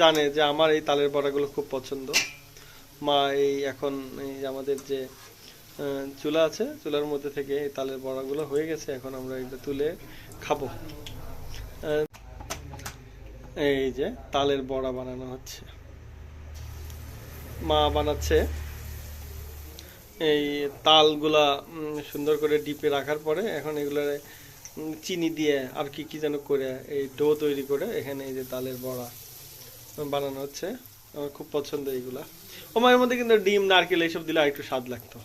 জানে যে আমার এই তালের বড়াগুলো খুব পছন্দ। মা এই এখন এই আমাদের যে চুলা আছে, চুলার মধ্যে থেকে এই তালের বড়াগুলো হয়ে গেছে, এখন আমরা এটা তুলে খাব। এই যে তালের বড়া বানানো হচ্ছে। মা বানাচ্ছে এই তালগুলা সুন্দর করে ডিপে রাখার পরে এখন এগুলো চিনি দিয়ে আর কি কি যেন করে, এই ডো তৈরি করে এখানে এই যে তালের বড়া বানানো হচ্ছে। আমার খুব পছন্দ এইগুলা। ও মায়ের মধ্যে কিন্তু ডিম নারকেল এইসব দিলে আর একটু স্বাদ লাগতো।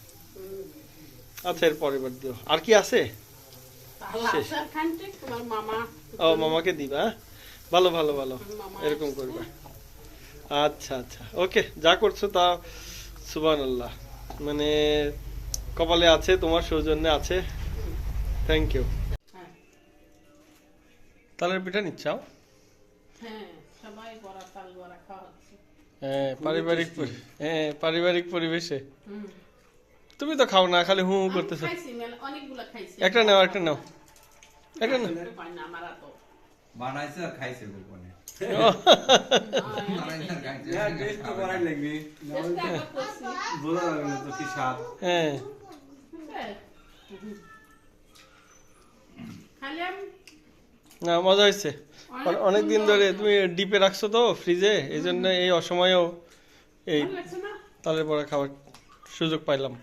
আচ্ছা এর পরের বার দিও। আর কি আছে? ও মামাকে দিবা হ্যাঁ? ভালো ভালো ভালো। এরকম। করবা। আচ্ছা আচ্ছা। ওকে যা করছ তা সুবান আল্লাহ মানে কপালে আছে তোমার সৌজন্যে আছে। থ্যাংক ইউ তালের পিঠা নিচ্ছাও হ্যাঁ। সবাই বড়া তাল বড়া খাওয়া হচ্ছে। হ্যাঁ পারিবারিক হ্যাঁ পারিবারিক পরিবেশে। তুমি তো খাও না খালি হু হু করতেছো। খাইছি একটা নাও একটা নাও। একটা নাও। বানাইছে আর খাইছে গোপনে। হ্যাঁ হ্যাঁ। হ্যাঁ। না মজা হয়েছে অনেক দিন ধরে। তুমি ডিপে রাখছো তো ফ্রিজে এই জন্য এই অসময়েও এই তালের পরে খাওয়ার সুযোগ পাইলাম।